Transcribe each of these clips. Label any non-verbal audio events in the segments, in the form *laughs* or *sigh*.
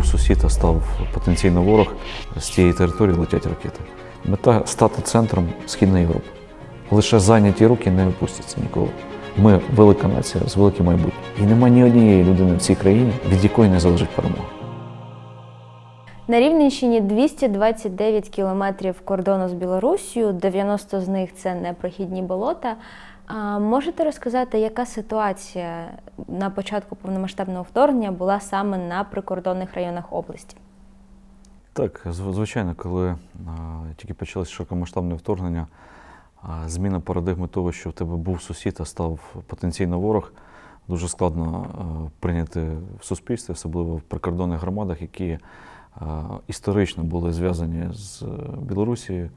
був сусід, а став потенційно ворог, з цієї території летять ракети. Мета стати центром Східної Європи. Лише зайняті руки не випустяться ніколи. Ми велика нація з великим майбутнім. І нема ні однієї людини в цій країні, від якої не залежить перемога. На Рівненщині 229 кілометрів кордону з Білоруссю, 90 з них це непрохідні болота. А можете розказати, яка ситуація на початку повномасштабного вторгнення була саме на прикордонних районах області? Так, звичайно, коли а, тільки почалось широкомасштабне вторгнення, а, зміна парадигми того, що в тебе був сусід, а став потенційно ворог, дуже складно а, прийняти в суспільстві, особливо в прикордонних громадах, які а, історично були зв'язані з е, Білорусією.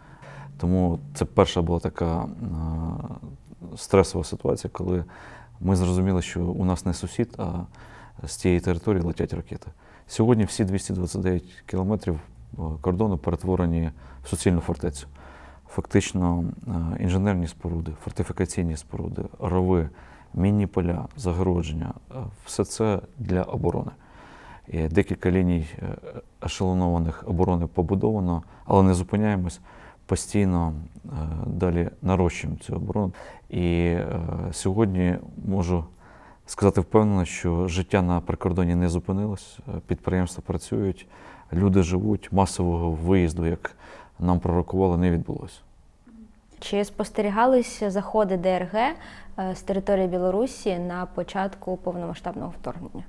Тому це перша була така а, стресова ситуація, коли ми зрозуміли, що у нас не сусід, а з цієї території летять ракети. Сьогодні всі 229 кілометрів е, кордону перетворені в суцільну фортецю. Фактично е, інженерні споруди, фортифікаційні споруди, рови, мінні поля, загородження е, все це для оборони. Декілька ліній ешелонованих оборони побудовано, але не зупиняємось. Постійно е, далі нарощуємо цю оборону. І е, сьогодні можу сказати впевнено, що життя на прикордоні не зупинилось, е, підприємства працюють, люди живуть, масового виїзду, як нам пророкували, не відбулося. Чи спостерігалися заходи ДРГ з території Білорусі на початку повномасштабного вторгнення?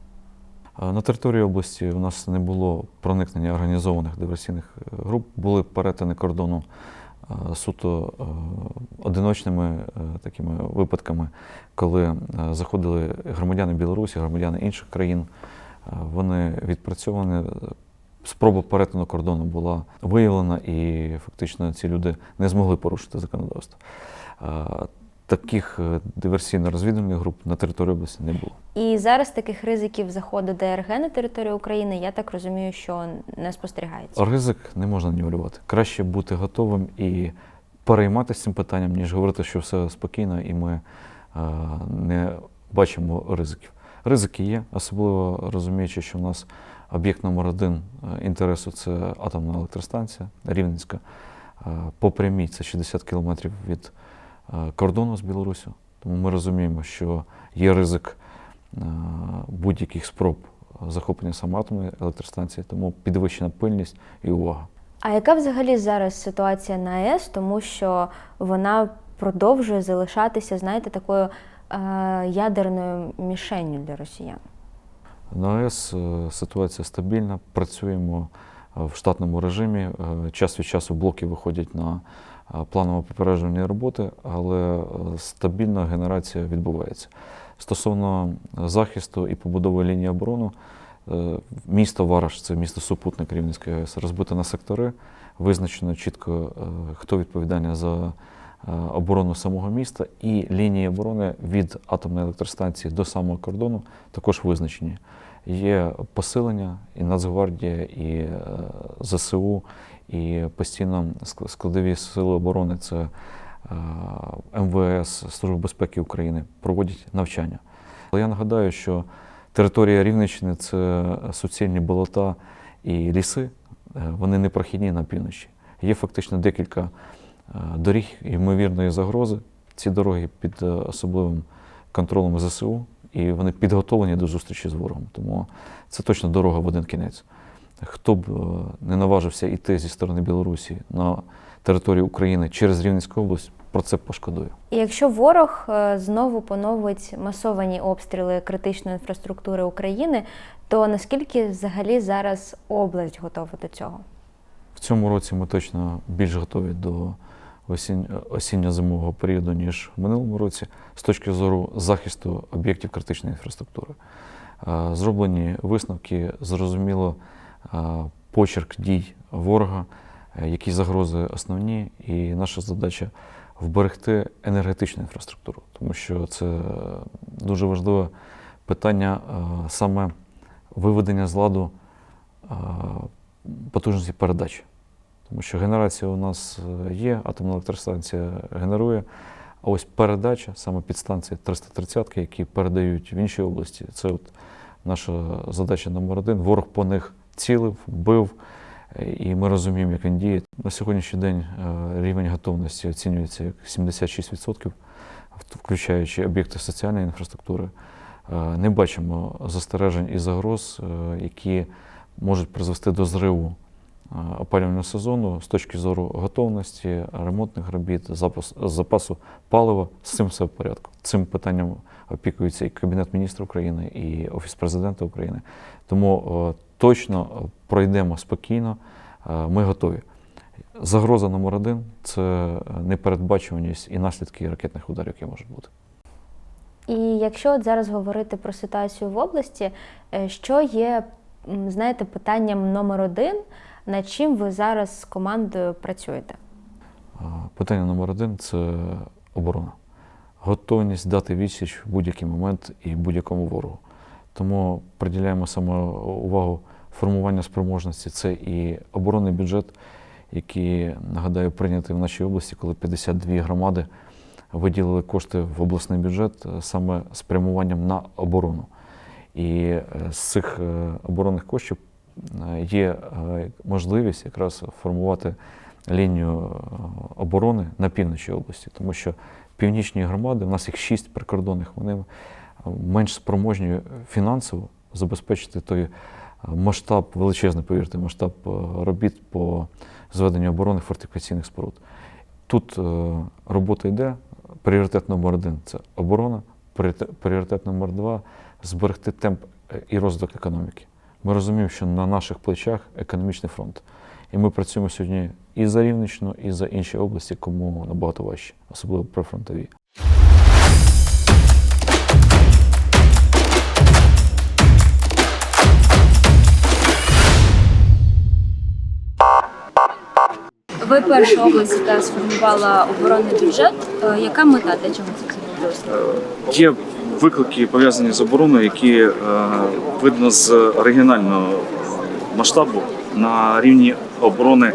На території області у нас не було проникнення організованих диверсійних е, груп, були перетини кордону е, суто е, одиночними такими випадками, коли заходили громадяни Білорусі, громадяни інших країн. Вони відпрацьовані. Спроба перетину кордону була виявлена, і фактично ці люди не змогли порушити законодавство. Таких е, диверсійно-розвідувальних груп на території області не було. І зараз таких ризиків заходу ДРГ на територію України, я так розумію, що не спостерігається. Ризик не можна нівелювати. Краще бути готовим і перейматися цим питанням, ніж говорити, що все спокійно і ми е, не бачимо ризиків. Ризики є, особливо розуміючи, що в нас об'єкт номер один е, інтересу це атомна електростанція Рівненська. По прямій це 60 кілометрів від кордону з Білорусю. Тому ми розуміємо, що є ризик е, будь-яких спроб захоплення саме атомної електростанції, тому підвищена пильність і увага. А яка взагалі зараз ситуація на АЕС, тому що вона продовжує залишатися, знаєте, такою е, ядерною мішенню для росіян? На АЕС е, ситуація стабільна, працюємо е, в штатному режимі. Е, Час від часу блоки виходять на е, планово попереджувальні роботи, але е, стабільна генерація відбувається. Стосовно захисту і побудови лінії оборони, е, місто Вараш, це місто супутник Рівненської АЕС, розбите на сектори, визначено чітко, е, хто відповідальний за оборону самого міста, і лінії оборони від атомної електростанції до самого кордону також визначені. Є посилення і Нацгвардія, і ЗСУ, і постійно ск- складові сили оборони це е, МВС, Служба безпеки України проводять навчання. Але я нагадаю, що територія Рівненщини це суцільні болота і ліси, е, вони не прохідні на півночі. Є фактично декілька е, доріг ймовірної загрози. Ці дороги під особливим контролем ЗСУ, і вони підготовлені до зустрічі з ворогом. Тому це точно дорога в один кінець. Хто б е, не наважився йти зі сторони Білорусі на територію України через Рівненську область, про це пошкодує. І якщо ворог е, знову поновить масовані обстріли критичної інфраструктури України, то наскільки взагалі зараз область готова до цього? В цьому році ми точно більш готові до осінньо-зимового періоду, ніж в минулому році, з точки зору захисту об'єктів критичної інфраструктури. Е, Зроблені висновки, зрозуміло, е, почерк дій ворога, е, які загрози основні, і наша задача вберегти енергетичну інфраструктуру, тому що це дуже важливе питання е, саме виведення з ладу е, потужності передач. Тому що генерація у нас є, атомна електростанція генерує, а ось передача, саме підстанції 330, які передають в інші області, це от наша задача номер один. Ворог по них цілив, бив, і ми розуміємо, як він діє. На сьогоднішній день е, рівень готовності оцінюється як 76%, включаючи об'єкти соціальної інфраструктури. Е, Не бачимо застережень і загроз, е, які можуть призвести до зриву опалювального сезону з точки зору готовності, ремонтних робіт, запасу палива. З цим все в порядку. Цим питанням опікується і Кабінет міністрів України, і Офіс президента України. Тому точно е, пройдемо спокійно, е, ми готові. Загроза номер один це е, непередбачуваність і наслідки ракетних ударів, які можуть бути. І якщо от зараз говорити про ситуацію в області, е, що є, знаєте, питанням номер один, над чим ви зараз з командою працюєте? Питання номер один це оборона. Готовність дати відсіч в будь-який момент і будь-якому ворогу. Тому приділяємо саме увагу формуванню спроможності. Це і оборонний бюджет, який, нагадаю, прийнятий в нашій області, коли 52 громади виділили кошти в обласний бюджет е, саме спрямуванням на оборону. І е, з цих е, оборонних коштів є можливість якраз формувати лінію оборони на півночі області, тому що північні громади, в нас їх шість прикордонних, вони менш спроможні фінансово забезпечити той масштаб, величезний, повірте, масштаб е, робіт по зведенню оборони фортифікаційних споруд. Тут е, робота йде. Пріоритет номер один це оборона, пріоритет- номер два зберегти темп е, і розвиток економіки. Ми розуміємо, що на наших плечах економічний фронт. І ми працюємо сьогодні і за Рівненщину, і за інші області, кому набагато важче, особливо прифронтові. Ви перша область, яка сформувала оборонний бюджет. Е, Яка мета для чого це зробилося? Є виклики пов'язані з обороною, які е, видно з регіонального масштабу на рівні оборони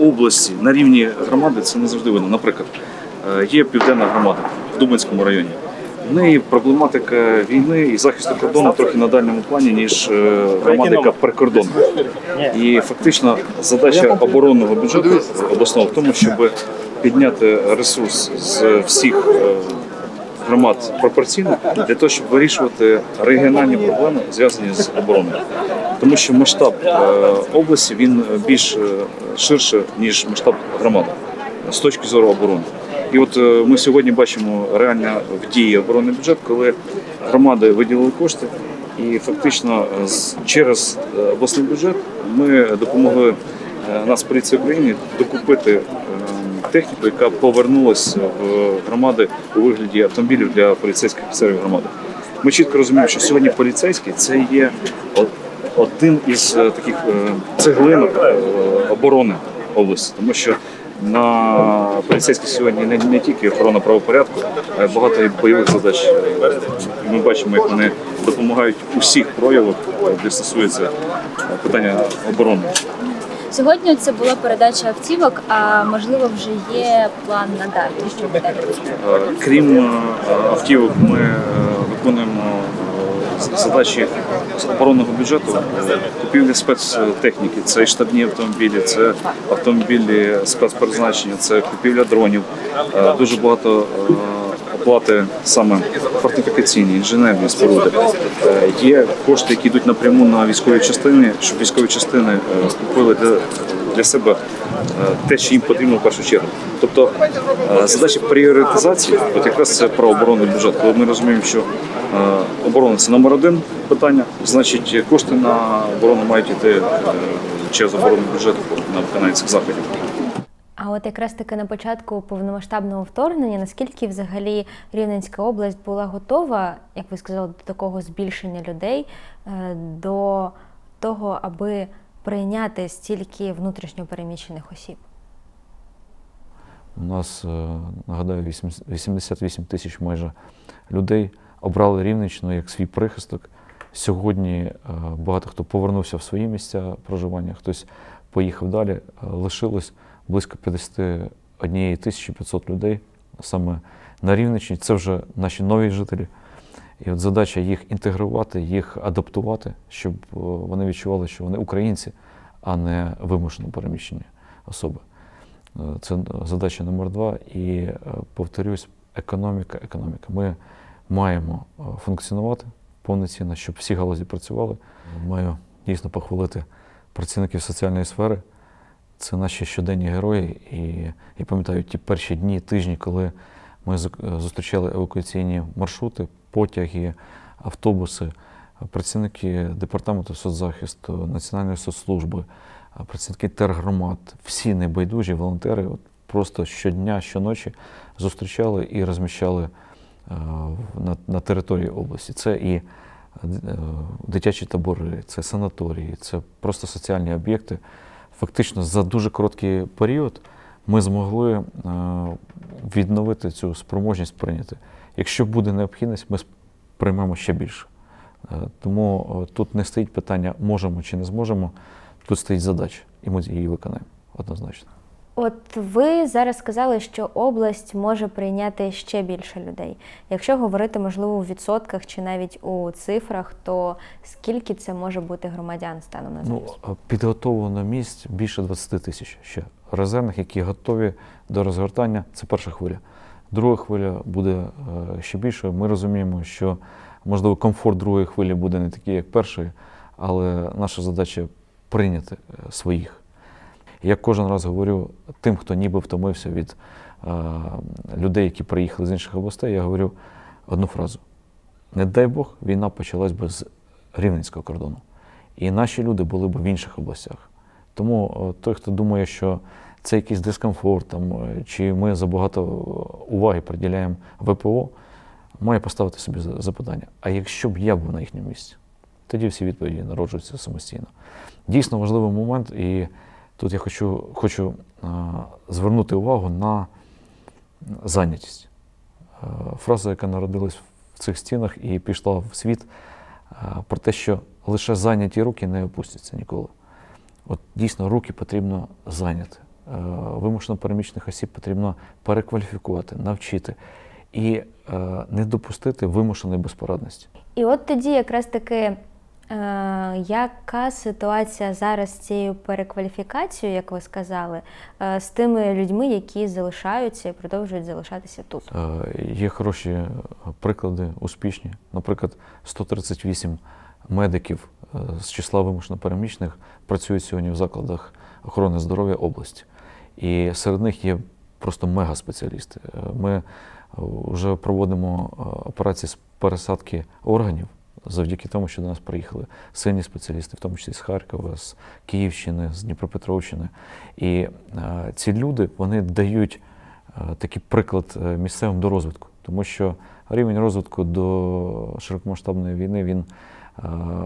області, на рівні громади це не завжди видно. Наприклад, е, є південна громада в Дубинському районі. В неї проблематика війни і захисту кордону трохи на дальньому плані, ніж е, громада, яка прикордонна. І фактично задача оборонного бюджету обласного в тому, щоб підняти ресурс з всіх е, громад пропорційно для того, щоб вирішувати регіональні проблеми, зв'язані з обороною. Тому що масштаб е, області він більш ширше, ніж масштаб громади з точки зору оборони. І от е, ми сьогодні бачимо реально в дії оборонний бюджет, коли громади виділили кошти, і фактично е, через е, обласний бюджет ми допомогли нас поліції України докупити техніку, яка повернулася в громади у вигляді автомобілів для поліцейських офіцерів громади. Ми чітко розуміємо, що сьогодні поліцейський це є один із таких цеглинок оборони області, тому що на поліцейських сьогодні не, не тільки охорона правопорядку, а й багато і бойових задач. І Ми бачимо, як вони допомагають у всіх проявах, де стосується питання оборони. Сьогодні це була передача автівок, а можливо вже є план надалі, що буде. Крім автівок, ми е, виконуємо е, задачі з оборонного бюджету купівля спецтехніки. Це і штабні автомобілі, це автомобілі спецпризначення, це купівля дронів. Е, Дуже багато оплати саме фортифікаційні, інженерні споруди. Е, Є кошти, які йдуть напряму на військові частини, щоб військові частини е, купили для, для себе е, те, що їм потрібно в першу чергу. Тобто задача пріоритизації, от якраз це про оборонний бюджет. Коли ми розуміємо, що оборона це номер один питання, значить кошти на оборону мають йти через оборонний бюджет на виконання цих заходів. А от якраз таки на початку повномасштабного вторгнення, наскільки взагалі Рівненська область була готова, як ви сказали, до такого збільшення людей, е, до того, аби прийняти стільки внутрішньо переміщених осіб? У нас, е, нагадаю, 80 88 тисяч майже людей обрали Рівненщину як свій прихисток. Сьогодні е, багато хто повернувся в свої місця проживання, хтось поїхав далі. Лишилось близько 51 тисячі 500 людей саме на Рівненщині. Це вже наші нові жителі. І от задача їх інтегрувати, їх адаптувати, щоб е, вони відчували, що вони українці, а не вимушено переміщені особи. Е, Це задача номер два. І е, повторюсь, економіка, економіка. Ми маємо функціонувати повноцінно, щоб всі галузі працювали. Маю дійсно похвалити працівників соціальної сфери. Це наші щоденні герої. І я пам'ятаю ті перші дні, тижні, коли ми е, зустрічали евакуаційні маршрути, потяги, автобуси, працівники департаменту соцзахисту, Національної соцслужби, працівники тергромад, всі небайдужі волонтери от просто щодня, щоночі зустрічали і розміщали е, на, на території області. Це і е, дитячі табори, це санаторії, це просто соціальні об'єкти. Фактично за дуже короткий період ми змогли е, відновити цю спроможність прийняти. Якщо буде необхідність, ми приймемо ще більше. Е, Тому е, тут не стоїть питання, можемо чи не зможемо. Тут стоїть задача, і ми її виконаємо однозначно. От ви зараз сказали, що область може прийняти ще більше людей. Якщо говорити, можливо, у відсотках чи навіть у цифрах, то скільки це може бути громадян станом на Ну, зараз? е, підготовлено місць більше 20 тисяч ще резервних, які готові до розгортання. Це перша хвиля. Друга хвиля буде е, ще більше. Ми розуміємо, що можливо комфорт другої хвилі буде не такий, як першої, але наша задача прийняти е, своїх. Я кожен раз говорю тим, хто ніби втомився від е, людей, які приїхали з інших областей, я говорю одну фразу: не дай Бог, війна почалась би з рівненського кордону. І наші люди були б в інших областях. Тому е, той, хто думає, що це якийсь дискомфорт, там, е, чи ми забагато уваги приділяємо ВПО, має поставити собі за- запитання: а якщо б я був на їхньому місці? Тоді всі відповіді народжуються самостійно. Дійсно важливий момент, і тут я хочу, хочу звернути увагу на зайнятість. Е, Фраза, яка народилась в цих стінах і пішла в світ, е, про те, що лише зайняті руки не опустяться ніколи. От дійсно руки потрібно зайняти. Е, Вимушено переміщених осіб потрібно перекваліфікувати, навчити і не допустити вимушеної безпорадності. І от тоді якраз таки, яка ситуація зараз з цією перекваліфікацією, як ви сказали, е, з тими людьми, які залишаються і продовжують залишатися тут? Е, Є хороші е, приклади, успішні. Наприклад, 138 медиків е, з числа вимушено переміщених працюють сьогодні в закладах охорони здоров'я області. І серед них є просто мегаспеціалісти. Е, Ми вже проводимо е, операції з пересадки органів завдяки тому, що до нас приїхали сильні спеціалісти, в тому числі з Харкова, з Київщини, з Дніпропетровщини. І е, ці люди вони дають е, такий приклад е, місцевим до розвитку, тому що рівень розвитку до широкомасштабної війни він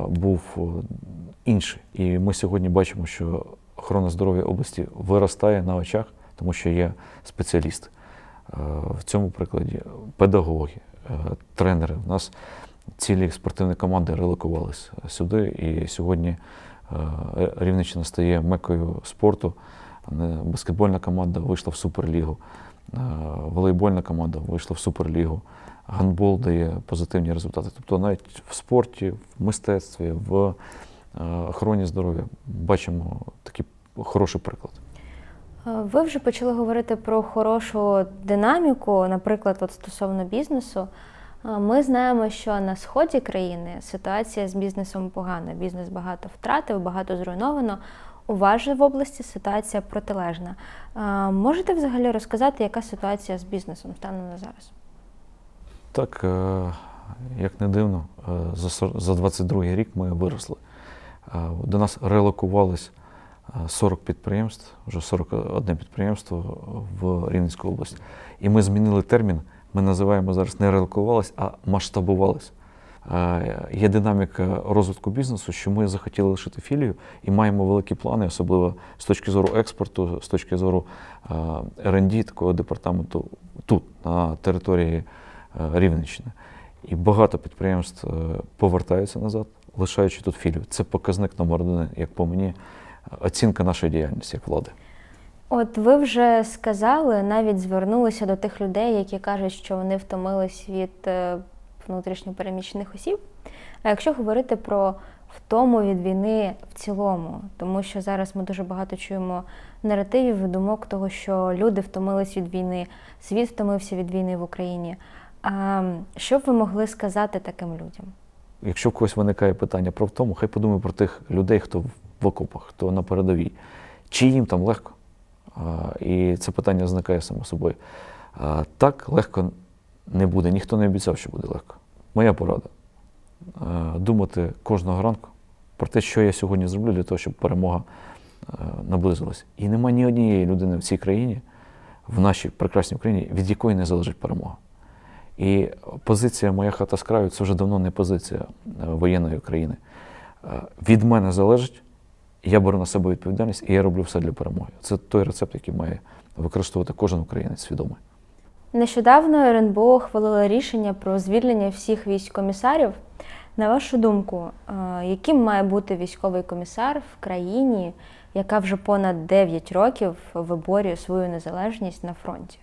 був інший. І ми сьогодні бачимо, що охорона здоров'я області виростає на очах, тому що є спеціалісти. В цьому прикладі педагоги, тренери. У нас цілі спортивні команди релокувалися сюди, і сьогодні е, Рівненщина стає мекою спорту. Баскетбольна команда вийшла в Суперлігу, е, волейбольна команда вийшла в Суперлігу. Гандбол дає позитивні результати. Тобто навіть в спорті, в мистецтві, в е, охороні здоров'я бачимо такий хороший приклад. Е, Ви вже почали говорити про хорошу динаміку, наприклад, от стосовно бізнесу. Е, Ми знаємо, що на сході країни ситуація з бізнесом погана. Бізнес багато втратив, багато зруйновано. У вас же в області ситуація протилежна. Е, Можете взагалі розказати, яка ситуація з бізнесом станом на зараз? Так, е, як не дивно, за сор- за 22 рік ми виросли. До нас релокувались е, 40 підприємств, вже 41 підприємство в Рівненську область. І ми змінили термін. Ми називаємо зараз не релокувались, а масштабувались. Е, Є динаміка розвитку бізнесу, що ми захотіли лишити філію і маємо великі плани, особливо з точки зору експорту, з точки зору е, R&D такого департаменту тут, на території е, Рівненщини. І багато підприємств е, повертаються назад, лишаючи тут філію. Це показник номер один, як по мені, оцінка нашої діяльності як влади. От ви вже сказали, навіть звернулися до тих людей, які кажуть, що вони втомились від е, внутрішньопереміщених осіб. А якщо говорити про втому від війни в цілому, тому що зараз ми дуже багато чуємо наративів і думок того, що люди втомились від війни, світ втомився від війни в Україні. А що б ви могли сказати таким людям? Якщо в когось виникає питання про втому, хай подумає про тих людей, хто в окопах, хто на передовій. Чи їм там легко? І це питання зникає само собою. Так легко не буде. Ніхто не обіцяв, що буде легко. Моя порада думати кожного ранку про те, що я сьогодні зроблю для того, щоб перемога а, наблизилась. І нема ні однієї людини в цій країні, в нашій прекрасній Україні, від якої не залежить перемога. І позиція Моя хата з краю це вже давно не позиція воєнної країни. Е, Від мене залежить, я беру на себе відповідальність і я роблю все для перемоги. Це той рецепт, який має використовувати кожен українець свідомий. Нещодавно РНБО ухвалило рішення про звільнення всіх військкомісарів. На вашу думку, е, яким має бути військовий комісар в країні, яка вже понад 9 років виборює свою незалежність на фронті?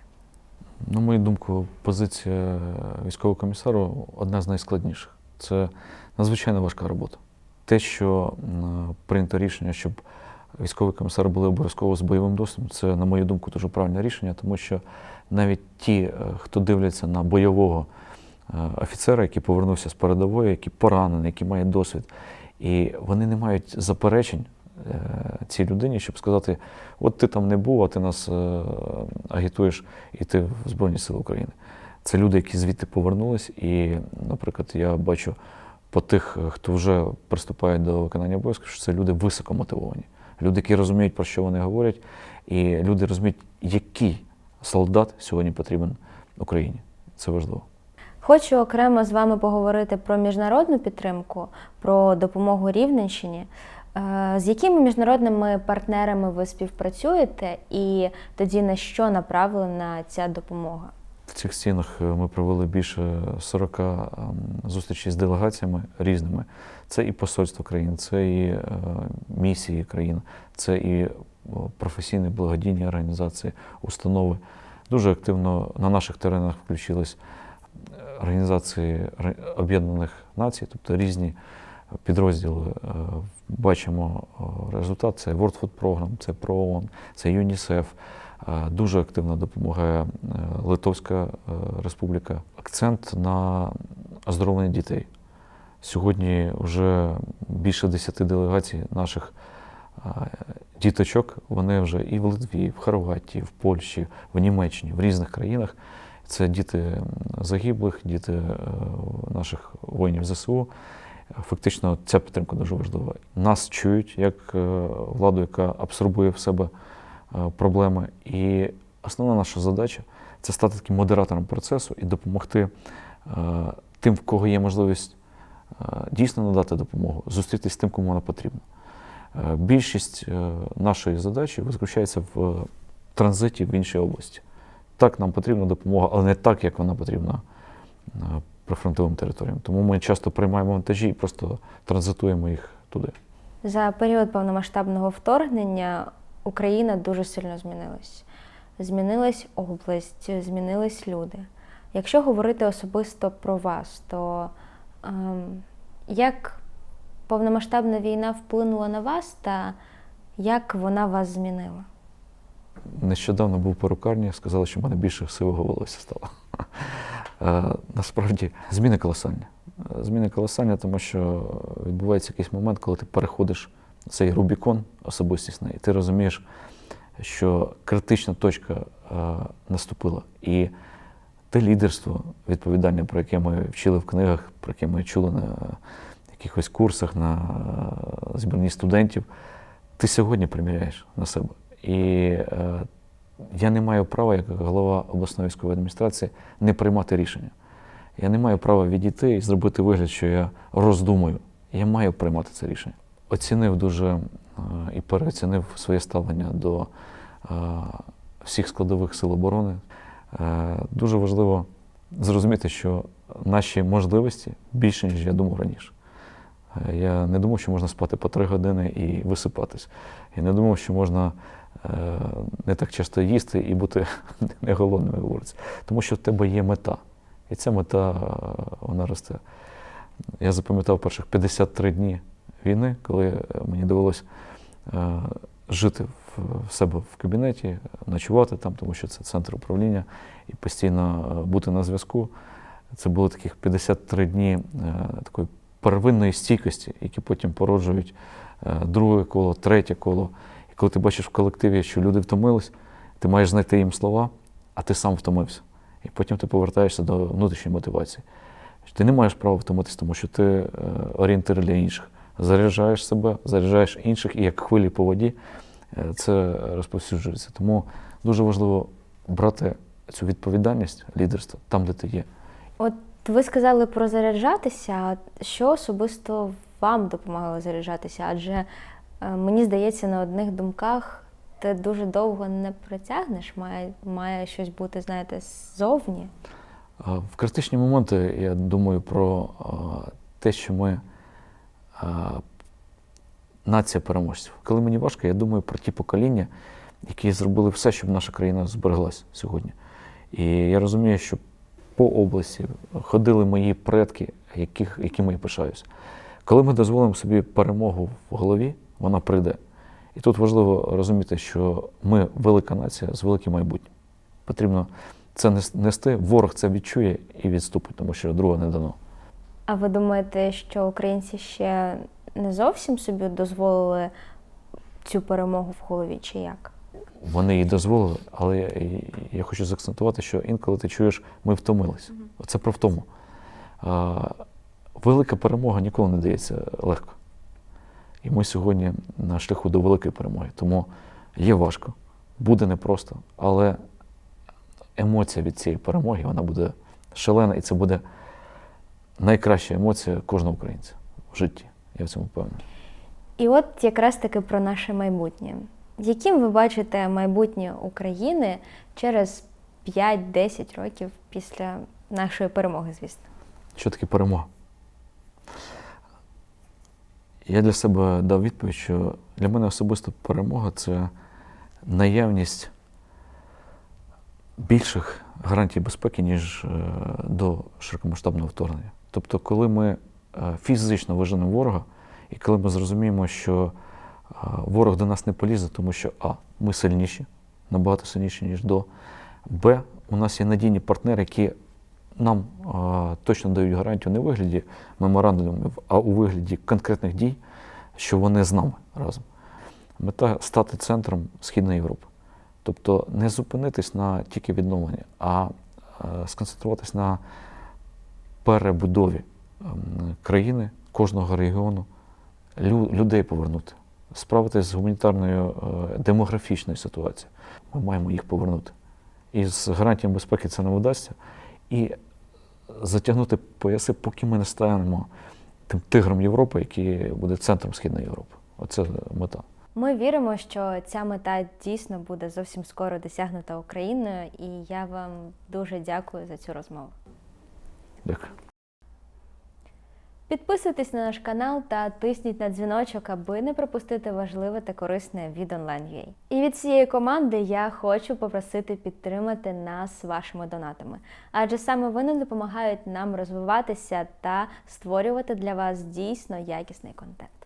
На мою думку, позиція військового комісару одна з найскладніших. Це надзвичайно важка робота. Те, що прийнято рішення, щоб військові комісари були обов'язково з бойовим досвідом, це, на мою думку, дуже правильне рішення, тому що навіть ті, е, хто дивляться на бойового е, офіцера, який повернувся з передової, який поранений, який має досвід, і вони не мають заперечень е, цій людині, щоб сказати: от ти там не був, а ти нас е, агітуєш іти в Збройні Сили України. Це люди, які звідти повернулись, і, наприклад, я бачу по тих, е, хто вже приступає до виконання обов'язків, що це люди високо мотивовані. Люди, які розуміють, про що вони говорять, і люди розуміють, який солдат сьогодні потрібен Україні. Це важливо. Хочу окремо з вами поговорити про міжнародну підтримку, про допомогу Рівненщині. Е, З якими міжнародними партнерами ви співпрацюєте, і тоді на що направлена ця допомога? В цих стінах е, ми провели більше 40 ем, зустрічей з делегаціями різними. Це і посольство країн, це і е, місії країн, це і о, професійні благодійні організації, установи. Дуже активно на наших теренах включились е, організації Об'єднаних Націй, тобто різні підрозділи. Е, Бачимо результат. Це World Food Program, це ПРООН, це ЮНІСЕФ. Е, Дуже активно допомагає е, Литовська е, Республіка. Акцент на оздоровлення дітей. Сьогодні вже більше 10 делегацій наших діточок. Вони вже і в Литві, в Хорватії, в Польщі, в Німеччині, в різних країнах. Це діти загиблих, діти наших воїнів ЗСУ. Фактично, ця підтримка дуже важлива. Нас чують як владу, яка абсорбує в себе проблеми. І основна наша задача це стати таким модератором процесу і допомогти е, тим, в кого є можливість е, дійсно надати допомогу, зустрітися з тим, кому вона потрібна. Е, Більшість е, нашої задачі заключається в е, транзиті в іншій області. Так, нам потрібна допомога, але не так, як вона потрібна е, прифронтовим територіям. Тому ми часто приймаємо вантажі і просто транзитуємо їх туди. За період повномасштабного вторгнення Україна дуже сильно змінилась. Змінилась область, змінились люди. Якщо говорити особисто про вас, то ем, як повномасштабна війна вплинула на вас та як вона вас змінила? Нещодавно був перукарні, сказали, що в мене більше сивого волосся стало. *laughs* Е, Насправді зміни колосальні. Е, Зміни колосальні, тому що відбувається якийсь момент, коли ти переходиш цей Рубікон особистісний, і ти розумієш, що критична точка е, наступила. І те лідерство відповідальне, про яке ми вчили в книгах, про яке ми чули на якихось курсах, на е, збірні студентів, ти сьогодні приміряєш на себе. І е, я не маю права, як голова обласної військової адміністрації, не приймати рішення. Я не маю права відійти і зробити вигляд, що я роздумую. Я маю приймати це рішення. Оцінив дуже е, і переоцінив своє ставлення до е, всіх складових сил оборони. Е, Дуже важливо зрозуміти, що наші можливості більше, ніж я думав раніше. Я не думав, що можна спати по три години і висипатись. Я не думав, що можна не так часто їсти і бути *laughs* не голодним, як. Тому що в тебе є мета. І ця мета вона росте. Я запам'ятав перших 53 дні війни, коли е, мені довелося е, жити в, себе в кабінеті, ночувати там, тому що це центр управління, і постійно е, бути на зв'язку. Це було таких 53 дні такої первинної стійкості, які потім породжують друге коло, третє коло. І коли ти бачиш в колективі, що люди втомились, ти маєш знайти їм слова, а ти сам втомився. І потім ти повертаєшся до внутрішньої мотивації. Ти не маєш права втомитися, тому що ти орієнтир для інших. Заряджаєш себе, заряджаєш інших, і як хвилі по воді е, це розповсюджується. Тому дуже важливо брати цю відповідальність лідерства там, де ти є. От ви сказали про заряджатися. Що особисто вам допомагало заряджатися? Адже е, мені здається, на одних думках ти дуже довго не протягнеш, має, має щось бути, знаєте, ззовні. В критичні моменти я думаю про те, що ми нація переможців. Коли мені важко, я думаю про ті покоління, які зробили все, щоб наша країна збереглась сьогодні. І я розумію, що по області ходили мої предки, яких, якими я пишаюся. Коли ми дозволимо собі перемогу в голові, вона прийде. І тут важливо розуміти, що ми велика нація з великим майбутнім. Потрібно це нес- нести, ворог це відчує і відступить, тому що друга не дано. А ви думаєте, що українці ще не зовсім собі дозволили цю перемогу в голові, чи як? Вони їй дозволили, але я, я хочу заакцентувати, що інколи ти чуєш, ми втомилися. Це про втому. А, велика перемога ніколи не дається легко. І ми сьогодні на шляху до великої перемоги. Тому є важко, буде непросто, але емоція від цієї перемоги вона буде шалена, і це буде найкраща емоція кожного українця в житті. Я в цьому впевнений. І от якраз таки про наше майбутнє. Яким ви бачите майбутнє України через 5-10 років після нашої перемоги, звісно? Що таке перемога? Я для себе дав відповідь, що для мене особисто перемога це наявність більших гарантій безпеки, ніж е, до широкомасштабного вторгнення. Тобто, коли ми е, фізично виженемо ворога, і коли ми зрозуміємо, що е, ворог до нас не полізе, тому що А, ми сильніші, набагато сильніші, ніж до, Б, у нас є надійні партнери, які нам а, точно дають гарантію не у вигляді меморандумів, а у вигляді конкретних дій, що вони з нами разом. Мета стати центром Східної Європи. Тобто не зупинитись на тільки відновленні, а е, сконцентруватись на перебудові ем, країни, кожного регіону, людей повернути, справитись з гуманітарною е, демографічною ситуацією. Ми маємо їх повернути. І з гарантіями безпеки це не вдасться. І затягнути пояси, поки ми не станемо тим тигром Європи, який буде центром Східної Європи. Оце мета. Ми віримо, що ця мета дійсно буде зовсім скоро досягнута Україною, і я вам дуже дякую за цю розмову. Дякую. Підписуйтесь на наш канал та тисніть на дзвіночок, аби не пропустити важливе та корисне від онлайн І від цієї команди я хочу попросити підтримати нас вашими донатами, адже саме вони допомагають нам розвиватися та створювати для вас дійсно якісний контент.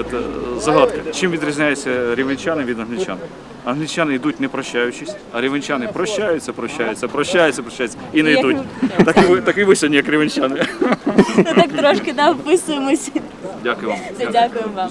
От, е, загадка. Чим відрізняються рівенчани від англічан? Англічани йдуть не прощаючись, а рівенчани прощаються, прощаються, прощаються, прощаються і не йдуть. Так і ви, так і ви сьогодні, як рівенчани. Так трошки да, вписуємося. Дякую вам. Дякую вам.